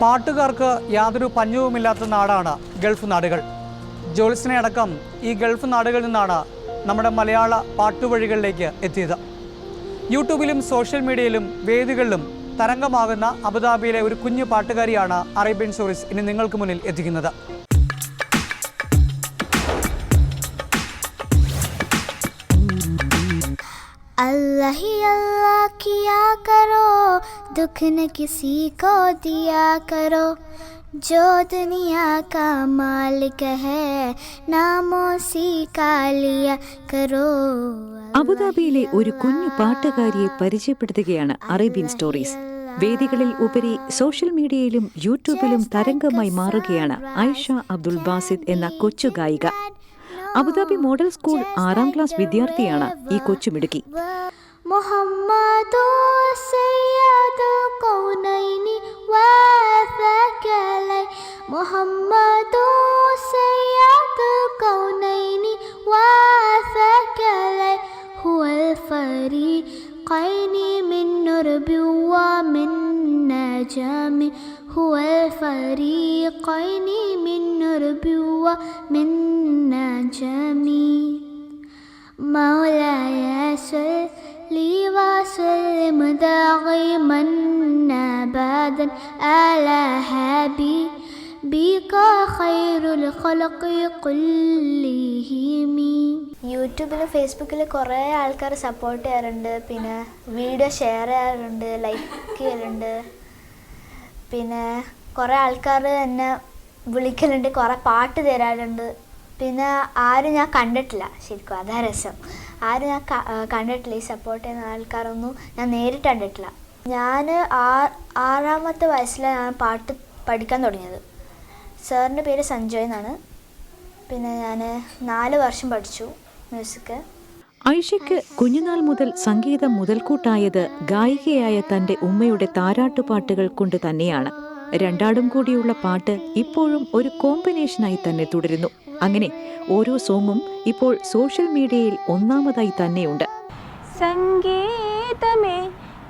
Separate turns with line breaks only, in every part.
പാട്ടുകാർക്ക് യാതൊരു പഞ്ഞവുമില്ലാത്ത നാടാണ് ഗൾഫ് നാടുകൾ. ജോൽസിനെ അടക്കം ഈ ഗൾഫ് നാടുകളിൽ നിന്നാണ് നമ്മുടെ മലയാള പാട്ടുവഴികളിലേക്ക് എത്തിയത്. യൂട്യൂബിലും സോഷ്യൽ മീഡിയയിലും വേദികളിലും തരംഗമാകുന്ന അബുദാബിയിലെ ഒരു കുഞ്ഞു പാട്ടുകാരിയാണ് അറേബ്യൻ സോറിസ് ഇനി നിങ്ങൾക്ക് മുന്നിൽ എത്തിക്കുന്നത്.
अल्लाह ही अल्लाह किया करो दुख न किसी को दिया करो जो दुनिया का मालिक है नामों सी का लिया करो
അബുദാബിയിലെ ഒരു കുഞ്ഞു പാട്ടുകാരിയെ പരിചയപ്പെടുത്തുകയാണ് അറേബ്യൻ സ്റ്റോറീസ് വേദികളിൽ ഉപരി സോഷ്യൽ മീഡിയയിലും യൂട്യൂബിലും തരംഗമായി മാറുകയാണ് ഐഷ അബ്ദുൾ ബാസിദ് എന്ന കൊച്ചു ഗായിക അബുദാബി മോഡൽ സ്കൂൾ ആറാം ക്ലാസ് വിദ്യാർത്ഥിയാണ് ഈ കൊച്ചുമിടുക്കി
محمد سيد الكونين وثقلين محمد سيد الكونين وثقلين هو الفريقين من نرب ومن نجم هو الفريقين من نرب ومن نجم مولاي صلي وسلم دائما ابدا على حبيبك خير الخلق كلهم യൂട്യൂബിലും ഫേസ്ബുക്കിൽ കുറേ ആൾക്കാർ സപ്പോർട്ട് ചെയ്യാറുണ്ട് പിന്നെ വീഡിയോ ഷെയർ ചെയ്യാറുണ്ട് ലൈക്ക് ചെയ്യലുണ്ട് പിന്നെ കുറേ ആൾക്കാർ എന്നെ വിളിക്കലുണ്ട് കുറേ പാട്ട് തരാറുണ്ട് പിന്നെ ആരും ഞാൻ കണ്ടിട്ടില്ല. ശരിക്കും അതാ രസം. ആരും ഞാൻ കണ്ടിട്ടില്ല. ഈ സപ്പോർട്ട് ചെയ്യുന്ന ആൾക്കാരൊന്നും ഞാൻ നേരിട്ട് കണ്ടിട്ടില്ല. ഞാൻ ആറാമത്തെ വയസ്സിലാണ് ഞാൻ പാട്ട് പഠിക്കാൻ തുടങ്ങിയത്. സാറിന്റെ പേര് സഞ്ജോയ് എന്നാണ്. പിന്നെ ഞാൻ നാല് വർഷം പഠിച്ചു മ്യൂസിക്.
ഐഷയ്ക്ക് കുഞ്ഞുനാൾ മുതൽ സംഗീതം മുതൽക്കൂട്ടായത് ഗായികയായ തന്റെ ഉമ്മയുടെ താരാട്ടുപാട്ടുകൾ കൊണ്ട് തന്നെയാണ്. രണ്ടാടും കൂടിയുള്ള പാട്ട് ഇപ്പോഴും ഒരു കോമ്പിനേഷനായി തന്നെ തുടരുന്നു. അങ്ങനെ ഓരോ സോങ്ങും ഇപ്പോൾ സോഷ്യൽ മീഡിയയിൽ ഒന്നാമതായി തന്നെയുണ്ട്.
സംഗീതമേ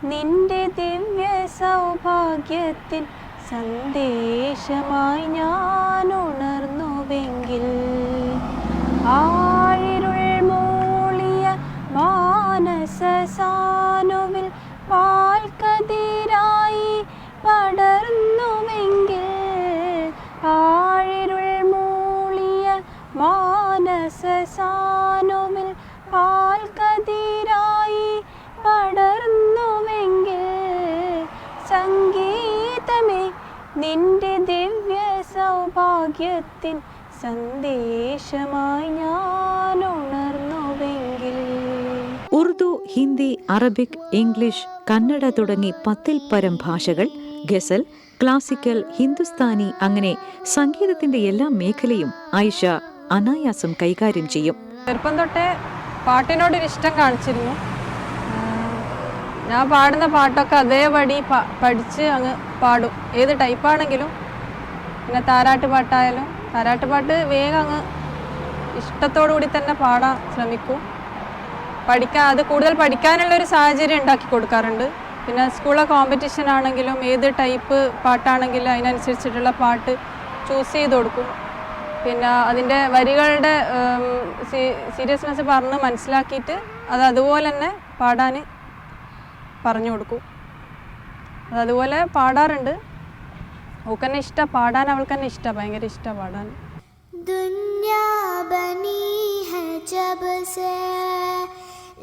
നിന്റെ ദിവ്യ സൗഭാഗ്യത്തിൻ സന്ദേശമായി ഞാൻ ഉണർന്നുവെങ്കിൽ ആഴിരുൾ മാനസ സാനുവിൽ പാൽക്കതിരായി പടർന്നുവെങ്കിൽ സംഗീതമേ നിന്റെ ദിവ്യ സൗഭാഗ്യത്തിൻ സന്ദേശമായി ഞാൻ ഉണർന്നുവെങ്കിൽ
ഉറുദു ഹിന്ദി അറബിക് ഇംഗ്ലീഷ് കന്നഡ തുടങ്ങി പത്തിൽ പരം ഭാഷകൾ ഗസൽ ക്ലാസിക്കൽ ഹിന്ദുസ്ഥാനി അങ്ങനെ സംഗീതത്തിന്റെ എല്ലാ മേഖലയും ആയിഷ അനായാസം കൈകാര്യം ചെയ്യും.
ചെറുപ്പം തൊട്ടേ പാട്ടിനോടൊരു ഇഷ്ടം കാണിച്ചിരുന്നു ഞാൻ പാടുന്ന പാട്ടൊക്കെ അതേപടി പഠിച്ച് അങ്ങ് പാടും. ഏത് ടൈപ്പാണെങ്കിലും. പിന്നെ താരാട്ട് പാട്ടായാലും താരാട്ട് പാട്ട് വേഗം അങ്ങ് ഇഷ്ടത്തോടു കൂടി തന്നെ പാടാൻ ശ്രമിക്കും. പഠിക്കാൻ അത് കൂടുതൽ പഠിക്കാനുള്ള ഒരു സാഹചര്യം ഉണ്ടാക്കി കൊടുക്കാറുണ്ട്. പിന്നെ സ്കൂളിലെ കോമ്പറ്റീഷൻ ആണെങ്കിലും ഏത് ടൈപ്പ് പാട്ടാണെങ്കിലും അതിനനുസരിച്ചിട്ടുള്ള പാട്ട് ചൂസ് ചെയ്ത് കൊടുക്കും. പിന്നെ അതിന്റെ വരികളുടെ സീരിയസ്നെസ് പറഞ്ഞ് മനസ്സിലാക്കിയിട്ട് അത് അതുപോലെ തന്നെ പാടാൻ പറഞ്ഞു കൊടുക്കും. അത് അതുപോലെ പാടാറുണ്ട്. അവൾക്ക് തന്നെ ഇഷ്ടമാണ് പാടാൻ അവൾക്ക് തന്നെ ഇഷ്ടമാണ് ഭയങ്കര ഇഷ്ടമാണ് പാടാൻ.
ദുന്യാ ബനി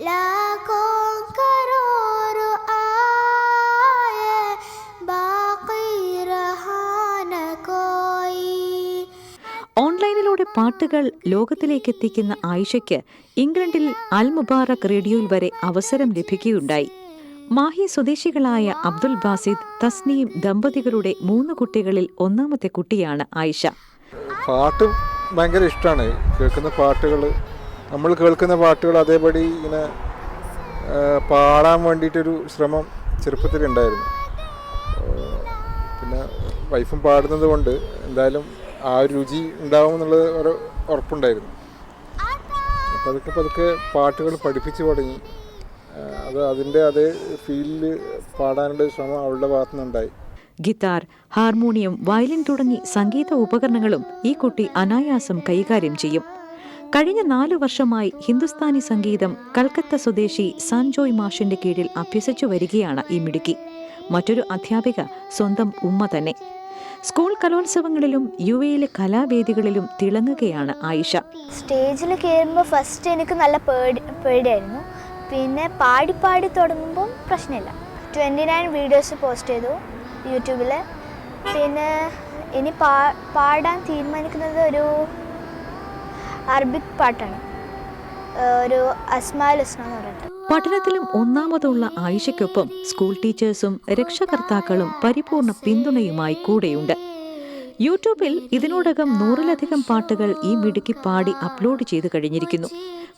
ലാകോ പാട്ടുകൾ ലോകത്തിലേക്ക് എത്തിക്കുന്ന ആയിഷയ്ക്ക് ഇംഗ്ലണ്ടിൽ അൽ മുബാറക് റേഡിയോയിൽ വരെ അവസരം ലഭിക്കുകയുണ്ടായി. മാഹി സ്വദേശികളായ അബ്ദുൽ ബാസിദ് തസ്നീം ദമ്പതികളുടെ മൂന്ന് കുട്ടികളിൽ ഒന്നാമത്തെ കുട്ടിയാണ് ആയിഷ.
പാട്ട് ഭയങ്കര ഇഷ്ടമാണ്. കേൾക്കുന്ന പാട്ടുകൾ നമ്മൾ കേൾക്കുന്ന പാട്ടുകൾ അതേപടി ഇങ്ങനെ പാടാൻ വേണ്ടിയിട്ടൊരു ശ്രമം ചെറുപ്പത്തിലുണ്ടായിരുന്നു. പിന്നെ വൈഫും പാടുന്നത് കൊണ്ട് എന്തായാലും ആ ഒരു രുചി ഉണ്ടാവും എന്നുള്ളത് ഒരു ഉറപ്പുണ്ടായിരുന്നു. പതുക്കെ പതുക്കെ പാട്ടുകൾ പഠിപ്പിച്ചു തുടങ്ങി. അത് അതിന്റെ അതേ ഫീലിൽ പാടാനുള്ള ശ്രമം അവളുടെ ഭാഗത്തുനിന്നുണ്ടായി
ഗിത്താർ ഹാർമോണിയം വയലിൻ തുടങ്ങി സംഗീത ഉപകരണങ്ങളും ഈ കുട്ടി അനായാസം കൈകാര്യം ചെയ്യും. കഴിഞ്ഞ നാലു വർഷമായി ഹിന്ദുസ്ഥാനി സംഗീതം കൽക്കത്ത സ്വദേശി സഞ്ജോയ് മാഷിന്റെ കീഴിൽ അഭ്യസിച്ചു വരികയാണ് ഈ മിടുക്കി. മറ്റൊരു അധ്യാപിക സ്വന്തം ഉമ്മ തന്നെ. സ്കൂൾ കലോത്സവങ്ങളിലും യു എയിലെ കലാവേദികളിലും തിളങ്ങുകയാണ് ആയിഷ.
സ്റ്റേജിൽ കയറുമ്പോൾ ഫസ്റ്റ് എനിക്ക് നല്ല പേടി പേടിയായിരുന്നു. പിന്നെ പാടി പാടി തുടങ്ങുമ്പോൾ പ്രശ്നമില്ല. ട്വന്റി നയൻ വീഡിയോസ് പോസ്റ്റ് ചെയ്തു യൂട്യൂബിൽ. പിന്നെ ഇനി പാ പാടാൻ തീരുമാനിക്കുന്നത് ഒരു അറബിക് പാട്ടാണ്. ഒരു അസ്മാൽ ഹുസ്ന എന്ന്
പഠനത്തിലും ഒന്നാമതുള്ള ആയിഷയ്ക്കൊപ്പം സ്കൂൾ ടീച്ചേഴ്സും രക്ഷകർത്താക്കളും പരിപൂർണ പിന്തുണയുമായി കൂടെയുണ്ട്. യൂട്യൂബിൽ ഇതിനോടകം നൂറിലധികം പാട്ടുകൾ ഈ മിടുക്കി പാടി അപ്ലോഡ് ചെയ്തു കഴിഞ്ഞിരിക്കുന്നു.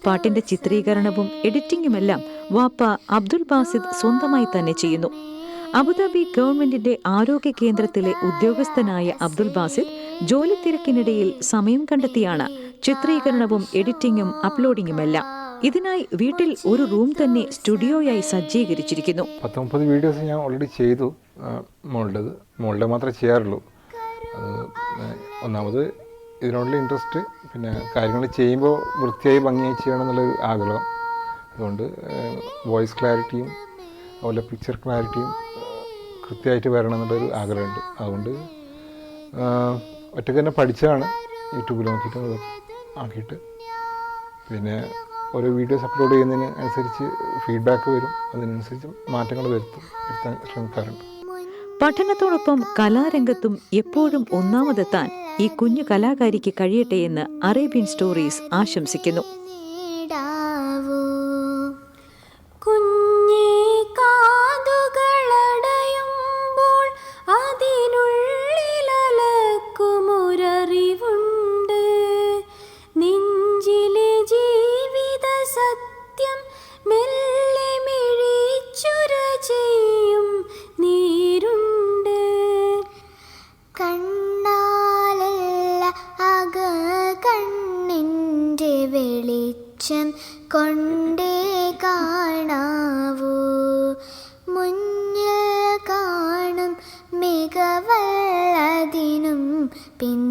പാട്ടിന്റെ ചിത്രീകരണവും എഡിറ്റിംഗുമെല്ലാം വാപ്പ അബ്ദുൽ ബാസിദ് സ്വന്തമായി തന്നെ ചെയ്യുന്നു. അബുദാബി ഗവൺമെന്റിന്റെ ആരോഗ്യ കേന്ദ്രത്തിലെ ഉദ്യോഗസ്ഥനായ അബ്ദുൽ ബാസിദ് ജോലി തിരക്കിനിടയിൽ സമയം കണ്ടെത്തിയാണ് ചിത്രീകരണവും എഡിറ്റിംഗും അപ്ലോഡിംഗുമെല്ലാം ഇതിനായി വീട്ടിൽ ഒരു റൂം തന്നെ സ്റ്റുഡിയോയായി സജ്ജീകരിച്ചിരിക്കുന്നു.
പത്തൊമ്പത് വീഡിയോസ് ഞാൻ ഓൾറെഡി ചെയ്തു മോളുടേത്. മോളുടെ മാത്രമേ ചെയ്യാറുള്ളൂ. ഒന്നാമത് ഇതിനോടുള്ള ഇൻട്രസ്റ്റ് പിന്നെ കാര്യങ്ങൾ ചെയ്യുമ്പോൾ വൃത്തിയായി ഭംഗിയായി ചെയ്യണം എന്നുള്ളൊരു ആഗ്രഹം. അതുകൊണ്ട് വോയിസ് ക്ലാരിറ്റിയും അതുപോലെ പിക്ചർ ക്ലാരിറ്റിയും കൃത്യമായിട്ട് വരണം എന്നുള്ളൊരു ആഗ്രഹമുണ്ട്. അതുകൊണ്ട് ഒറ്റയ്ക്ക് തന്നെ പഠിച്ചതാണ്. യൂട്യൂബിൽ നോക്കിയിട്ട് ആക്കിയിട്ട് പിന്നെ ഓരോ വീഡിയോസ് അപ്ലോഡ് ചെയ്യുന്നതിന് അനുസരിച്ച് ഫീഡ്ബാക്ക് വരും. അതിനനുസരിച്ച് മാറ്റങ്ങൾ വരുത്തും. വരുത്താൻ ശ്രമിക്കാറുണ്ട്.
പഠനത്തോടൊപ്പം കലാരംഗത്തും എപ്പോഴും ഒന്നാമതെത്താൻ ഈ കുഞ്ഞു കലാകാരിക്ക് കഴിയട്ടെ എന്ന് അറേബ്യൻ സ്റ്റോറീസ് ആശംസിക്കുന്നു.
മുന്നിൽ കാണും മികവല്ലതിനും പിന്നെ